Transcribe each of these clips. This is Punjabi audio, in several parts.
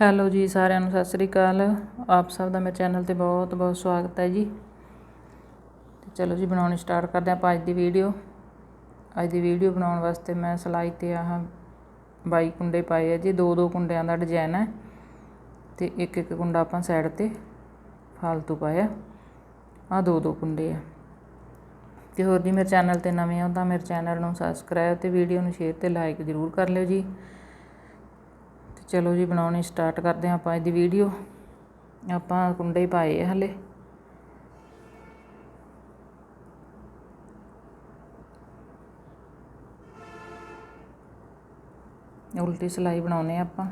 ਹੈਲੋ ਜੀ, ਸਾਰਿਆਂ ਨੂੰ ਸਤਿ ਸ੍ਰੀ ਅਕਾਲ। ਆਪ ਸਭ ਦਾ ਮੇਰੇ ਚੈਨਲ ਤੇ ਬਹੁਤ ਬਹੁਤ ਸਵਾਗਤ ਹੈ ਜੀ। ਤੇ ਚਲੋ ਜੀ, ਬਣਾਉਣੀ ਸਟਾਰਟ ਕਰਦੇ ਆਪਾਂ ਅੱਜ ਦੀ ਵੀਡੀਓ ਅੱਜ ਦੀ ਵੀਡੀਓ ਬਣਾਉਣ ਵਾਸਤੇ ਮੈਂ ਸਲਾਈ ਤੇ ਆਹ ਬਾਈ ਕੁੰਡੇ ਪਾਏ ਆ ਜੀ। ਦੋ ਦੋ ਕੁੰਡਿਆਂ ਦਾ ਡਿਜ਼ਾਈਨ ਹੈ। ਤੇ ਇੱਕ ਇੱਕ ਕੁੰਡਾ ਆਪਾਂ ਸਾਈਡ ਤੇ ਫਾਲਤੂ ਪਾਇਆ। ਆ ਦੋ ਦੋ ਕੁੰਡੇ ਆ। ਤੇ ਹੋਰ ਜੀ, ਮੇਰੇ ਚੈਨਲ ਤੇ ਨਵੇਂ ਹੋ ਤਾਂ ਮੇਰੇ ਚੈਨਲ ਨੂੰ ਸਬਸਕ੍ਰਾਈਬ ਤੇ ਵੀਡੀਓ ਨੂੰ ਸ਼ੇਅਰ ਤੇ ਲਾਈਕ ਜ਼ਰੂਰ ਕਰ ਲਿਓ ਜੀ। ਚਲੋ ਜੀ ਬਣਾਉਣੀ ਸਟਾਰਟ ਕਰਦੇ ਹਾਂ ਆਪਾਂ ਇਹਦੀ ਵੀਡੀਓ ਆਪਾਂ ਕੁੰਡੇ ਪਾਏ ਆ ਹਲੇ। ਉਲਟੀ ਸਿਲਾਈ ਬਣਾਉਨੇ ਆ ਆਪਾਂ।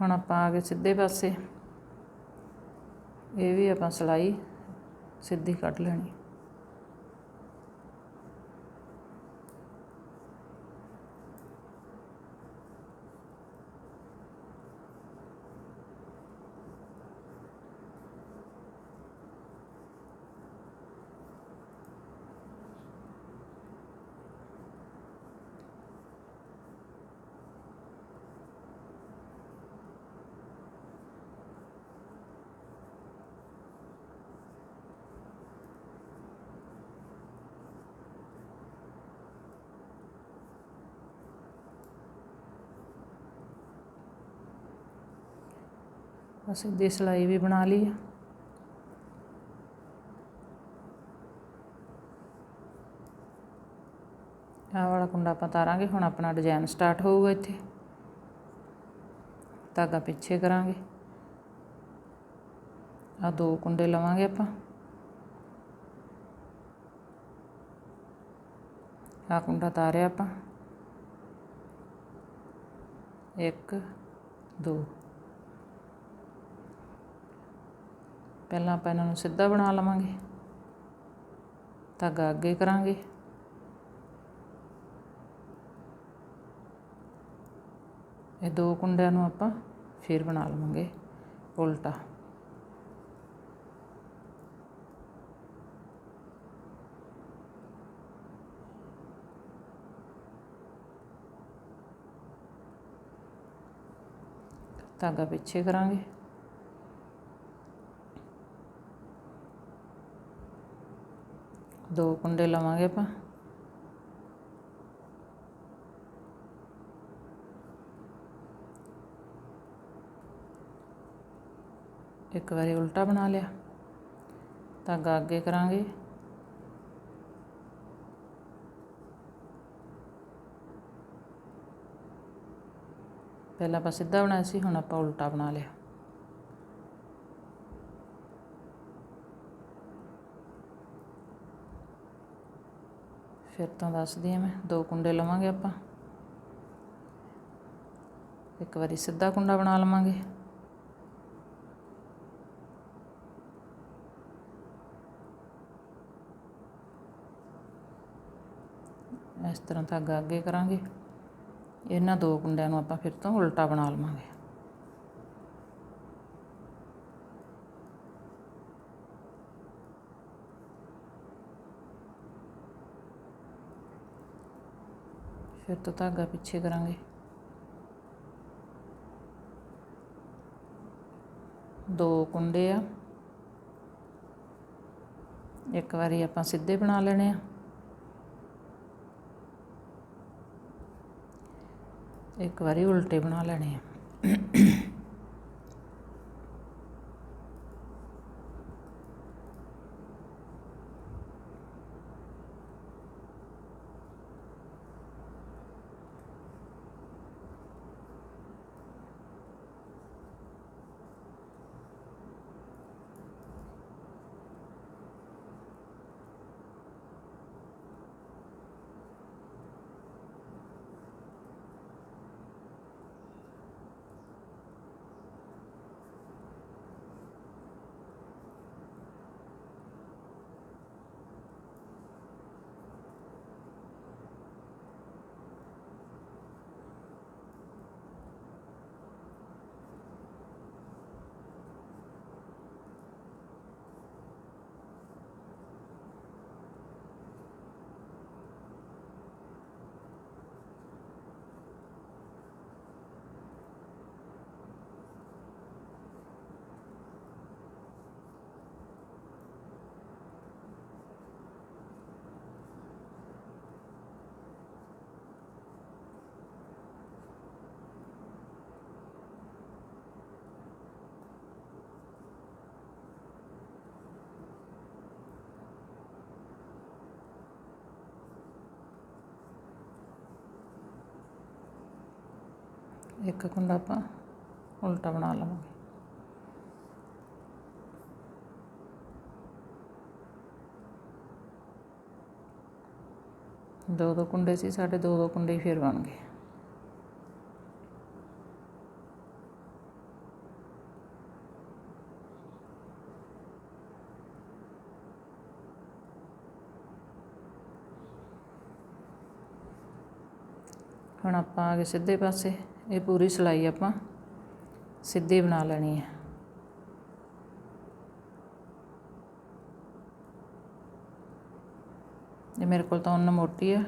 ਹੁਣ ਆਪਾਂ ਆ ਗਏ ਸਿੱਧੇ ਪਾਸੇ। ਇਹ ਵੀ ਆਪਾਂ ਸਿਲਾਈ ਸਿੱਧੀ ਕੱਢ ਲੈਣੀ। ਅਸੀਂ ਦੀ ਸਿਲਾਈ ਵੀ ਬਣਾ ਲਈ ਆ। ਆਹ ਵਾਲਾ ਕੁੰਡਾ ਆਪਾਂ ਤਾਰਾਂਗੇ, ਹੁਣ ਆਪਣਾ ਡਿਜ਼ਾਈਨ ਸਟਾਰਟ ਹੋਊਗਾ ਇੱਥੇ। ਧਾਗਾ ਪਿੱਛੇ ਕਰਾਂਗੇ। ਆ ਦੋ ਕੁੰਡੇ ਲਵਾਂਗੇ ਆਪਾਂ। ਆ ਕੁੰਡਾ ਤਾਰਿਆ ਆਪਾਂ। ਇੱਕ, ਦੋ। ਪਹਿਲਾਂ ਆਪਾਂ ਇਹਨਾਂ ਨੂੰ ਸਿੱਧਾ ਬਣਾ ਲਵਾਂਗੇ। ਧਾਗਾ ਅੱਗੇ ਕਰਾਂਗੇ। ਇਹ ਦੋ ਕੁੰਡਿਆਂ ਨੂੰ ਆਪਾਂ ਫੇਰ ਬਣਾ ਲਵਾਂਗੇ। ਉਲਟਾ। ਧਾਗਾ ਪਿੱਛੇ ਕਰਾਂਗੇ। ਦੋ ਕੁੰਡੇ ਲਵਾਂਗੇ ਆਪਾਂ। ਇੱਕ ਵਾਰੀ ਉਲਟਾ ਬਣਾ ਲਿਆ। ਧਾਗਾ ਅੱਗੇ ਕਰਾਂਗੇ। ਪਹਿਲਾਂ ਆਪਾਂ ਸਿੱਧਾ ਬਣਾਇਆ ਸੀ, ਹੁਣ ਆਪਾਂ ਉਲਟਾ ਬਣਾ ਲਿਆ। ਫਿਰ ਤੋਂ ਦੱਸਦੀ ਹਾਂ ਮੈਂ, ਦੋ ਕੁੰਡੇ ਲਵਾਂਗੇ ਆਪਾਂ। ਇੱਕ ਵਾਰੀ ਸਿੱਧਾ ਕੁੰਡਾ ਬਣਾ ਲਵਾਂਗੇ। ਇਸ ਤਰ੍ਹਾਂ ਧਾਗਾ ਅੱਗੇ ਕਰਾਂਗੇ। ਇਹਨਾਂ ਦੋ ਕੁੰਡਿਆਂ ਨੂੰ ਆਪਾਂ ਫਿਰ ਤੋਂ ਉਲਟਾ ਬਣਾ ਲਵਾਂਗੇ। ਫਿਰ ਤੋਂ ਧਾਗਾ ਪਿੱਛੇ ਕਰਾਂਗੇ। ਦੋ ਕੁੰਡੇ ਆ। ਇੱਕ ਵਾਰੀ ਆਪਾਂ ਸਿੱਧੇ ਬਣਾ ਲੈਣੇ ਆ। ਇੱਕ ਵਾਰੀ ਉਲਟੇ ਬਣਾ ਲੈਣੇ ਆ। ਇੱਕ ਕੁੰਡਾ ਆਪਾਂ ਉਲਟਾ ਬਣਾ ਲਵਾਂਗੇ। ਦੋ ਦੋ ਕੁੰਡੇ ਸੀ, ਸਾਡੇ ਦੋ ਦੋ ਕੁੰਡੇ ਹੀ ਫਿਰ ਬਣ ਗਏ। ਹੁਣ ਆਪਾਂ ਆ ਗਏ ਸਿੱਧੇ ਪਾਸੇ। ਇਹ ਪੂਰੀ ਸਿਲਾਈ ਆਪਾਂ ਸਿੱਧੀ ਬਣਾ ਲੈਣੀ ਹੈ। ਇਹ ਮੇਰੇ ਕੋਲ ਤਾਂ ਉੱਨ ਮੋਟੀ ਹੈ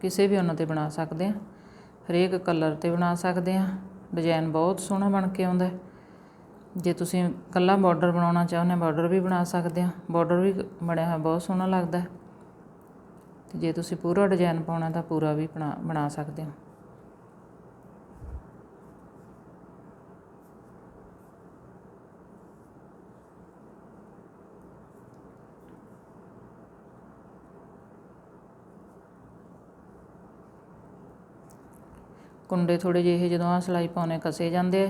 ਕਿਸੇ ਵੀ ਉੱਨ ਤੇ ਬਣਾ ਸਕਦੇ ਆ ਹਰੇਕ ਕਲਰ ਤੇ ਬਣਾ ਸਕਦੇ ਆ ਡਿਜ਼ਾਈਨ ਬਹੁਤ ਸੋਹਣਾ ਬਣ ਕੇ ਆਉਂਦਾ ਹੈ। ਜੇ ਤੁਸੀਂ ਕੱਲਾ ਬਾਰਡਰ ਬਣਾਉਣਾ ਚਾਹੁੰਦੇ ਬਾਰਡਰ ਵੀ ਬਣਾ ਸਕਦੇ ਆ ਬਾਰਡਰ ਵੀ ਬਣਿਆ ਹੋਇਆ, ਬਹੁਤ ਸੋਹਣਾ ਲੱਗਦਾ ਹੈ। ਤੇ ਜੇ ਤੁਸੀਂ ਪੂਰਾ ਡਿਜ਼ਾਈਨ ਪਾਉਣਾ ਤਾਂ ਪੂਰਾ ਵੀ ਬਣਾ ਬਣਾ ਸਕਦੇ ਹੋ। ਕੁੰਡੇ ਥੋੜੇ ਜਿਹੇ ਜਦੋਂ ਆ ਸਿਲਾਈ ਪਾਉਣੇ ਕਸੇ ਜਾਂਦੇ ਆ,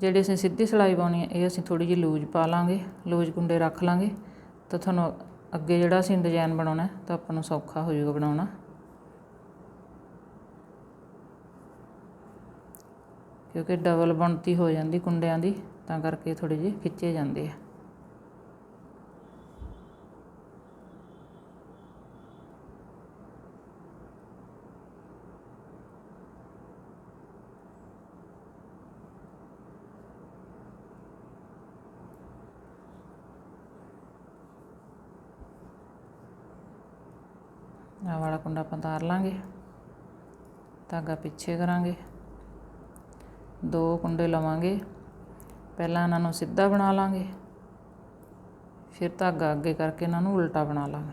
ਜਿਹੜੇ ਅਸੀਂ ਸਿੱਧੀ ਸਿਲਾਈ ਪਾਉਣੀ ਹੈ ਇਹ ਅਸੀਂ ਥੋੜੀ ਜਿਹੀ ਲੂਜ ਪਾ ਲਾਂਗੇ, ਲੂਜ ਕੁੰਡੇ ਰੱਖ ਲਾਂਗੇ, ਤਾਂ ਤੁਹਾਨੂੰ ਅੱਗੇ ਜਿਹੜਾ ਅਸੀਂ ਡਿਜ਼ਾਈਨ ਬਣਾਉਣਾ, ਤਾਂ ਆਪਾਂ ਨੂੰ ਸੌਖਾ ਹੋ ਜਾਊਗਾ ਬਣਾਉਣਾ। ਕਿਉਂਕਿ ਡਬਲ ਬਣਤੀ ਹੋ ਜਾਂਦੀ ਕੁੰਡਿਆਂ ਦੀ, ਤਾਂ ਕਰਕੇ ਥੋੜੇ ਜਿਹੇ ਖਿੱਚੇ ਜਾਂਦੇ ਆ। ਆਹ ਵਾਲਾ ਕੁੰਡਾ ਆਪਾਂ ਤਾਰ ਲਾਂਗੇ। ਧਾਗਾ ਪਿੱਛੇ ਕਰਾਂਗੇ। ਦੋ ਕੁੰਡੇ ਲਵਾਂਗੇ। ਪਹਿਲਾਂ ਇਹਨਾਂ ਨੂੰ ਸਿੱਧਾ ਬਣਾ ਲਾਂਗੇ। ਫਿਰ ਧਾਗਾ ਅੱਗੇ ਕਰਕੇ ਇਹਨਾਂ ਨੂੰ ਉਲਟਾ ਬਣਾ ਲਾਂਗੇ।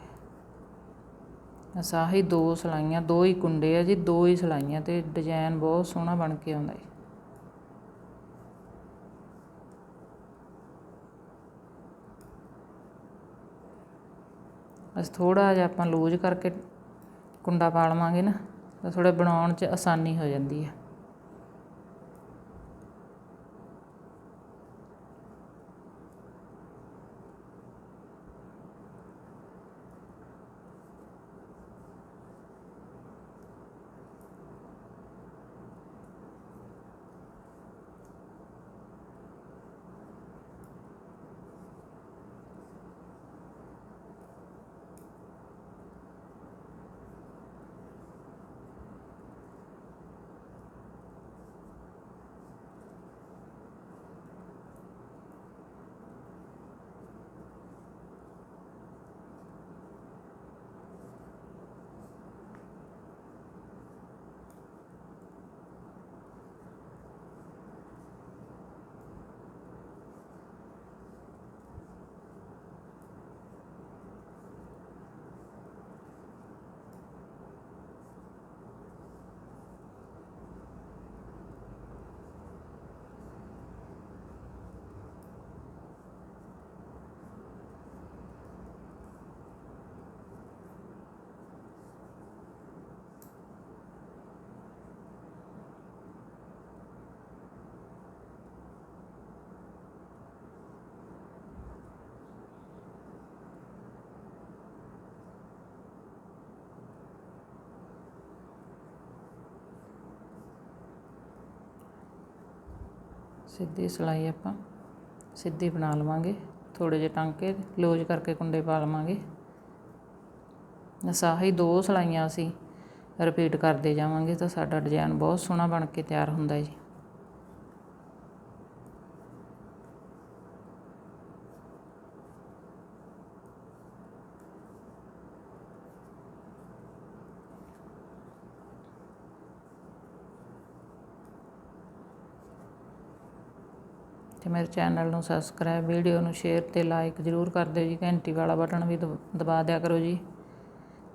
ਅਸਾਂ ਹੀ ਦੋ ਸਲਾਈਆਂ, ਦੋ ਹੀ ਕੁੰਡੇ ਆ ਜੀ, ਦੋ ਹੀ ਸਲਾਈਆਂ ਤੇ ਡਿਜ਼ਾਈਨ ਬਹੁਤ ਸੋਹਣਾ ਬਣ ਕੇ ਆਉਂਦਾ ਹੈ ਬਸ ਥੋੜਾ ਜਿਹਾ ਆਪਾਂ ਲੂਜ ਕਰਕੇ ਕੁੰਡਾ ਪਾ ਲਵਾਂਗੇ ਨਾ ਤਾਂ ਥੋੜਾ ਬਣਾਉਣ 'ਚ ਆਸਾਨੀ ਹੋ ਜਾਂਦੀ ਹੈ। ਸਿੱਧੀ ਸਿਲਾਈ ਆਪਾਂ ਸਿੱਧੀ ਬਣਾ ਲਵਾਂਗੇ। ਥੋੜੇ ਜਿਹੇ ਟਾਂਕੇ ਲੂਜ ਕਰਕੇ ਕੁੰਡੇ ਪਾ ਲਵਾਂਗੇ। ਅਸਾਂ ਦੋ ਸਿਲਾਈਆਂ ਅਸੀਂ ਰਿਪੀਟ ਕਰਦੇ ਜਾਵਾਂਗੇ ਤਾਂ ਸਾਡਾ ਡਿਜ਼ਾਈਨ ਬਹੁਤ ਸੋਹਣਾ ਬਣ ਕੇ ਤਿਆਰ ਹੁੰਦਾ ਜੀ। ਤੇ ਮੇਰੇ ਚੈਨਲ ਨੂੰ ਸਬਸਕ੍ਰਾਈਬ ਵੀਡੀਓ ਨੂੰ ਸ਼ੇਅਰ ਤੇ ਲਾਈਕ ਜ਼ਰੂਰ ਕਰ ਦਿਓ ਜੀ। ਘੰਟੀ ਵਾਲਾ ਬਟਨ ਵੀ ਦਬ- ਦਬਾ ਦਿਆ ਕਰੋ ਜੀ।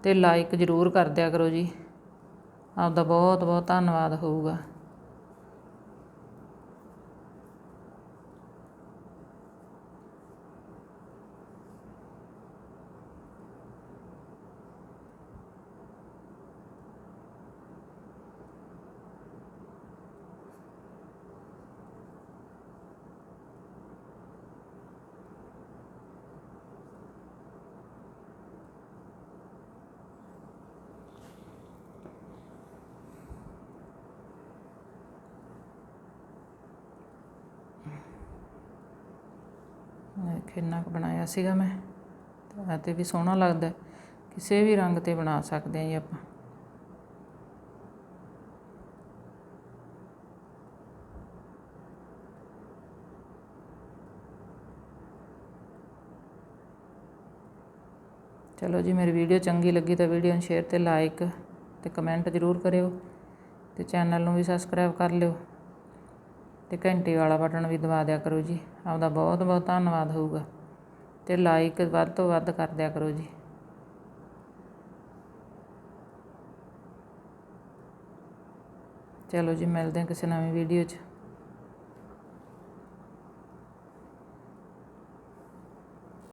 ਤੇ ਲਾਈਕ ਜ਼ਰੂਰ ਕਰ ਦਿਆ ਕਰੋ ਜੀ। ਆਪਦਾ ਬਹੁਤ ਬਹੁਤ ਧੰਨਵਾਦ ਹੋਊਗਾ। ਕਿੰਨਾ ਕੁ ਬਣਾਇਆ ਸੀਗਾ ਮੈਂ। ਤਾਂ ਤੇ ਵੀ ਸੋਹਣਾ ਲੱਗਦਾ ਕਿਸੇ ਵੀ ਰੰਗ ਤੇ ਬਣਾ ਸਕਦੇ ਹਾਂ ਜੀ ਆਪਾਂ। ਚਲੋ ਜੀ, ਮੇਰੀ ਵੀਡੀਓ ਚੰਗੀ ਲੱਗੀ ਤਾਂ ਵੀਡੀਓ ਨੂੰ ਸ਼ੇਅਰ ਤੇ ਲਾਈਕ ਤੇ ਕਮੈਂਟ ਜ਼ਰੂਰ ਕਰਿਓ ਤੇ ਚੈਨਲ ਨੂੰ ਵੀ ਸਬਸਕ੍ਰਾਈਬ ਕਰ ਲਿਓ। ਅਤੇ ਘੰਟੀ ਵਾਲਾ ਬਟਨ ਵੀ ਦਬਾ ਦਿਆ ਕਰੋ ਜੀ। ਆਪਦਾ ਬਹੁਤ ਬਹੁਤ ਧੰਨਵਾਦ ਹੋਊਗਾ। ਅਤੇ ਲਾਈਕ ਵੱਧ ਤੋਂ ਵੱਧ ਕਰ ਦਿਆ ਕਰੋ ਜੀ। ਚਲੋ ਜੀ, ਮਿਲਦੇ ਹਾਂ ਕਿਸੇ ਨਵੀਂ ਵੀਡੀਓ 'ਚ।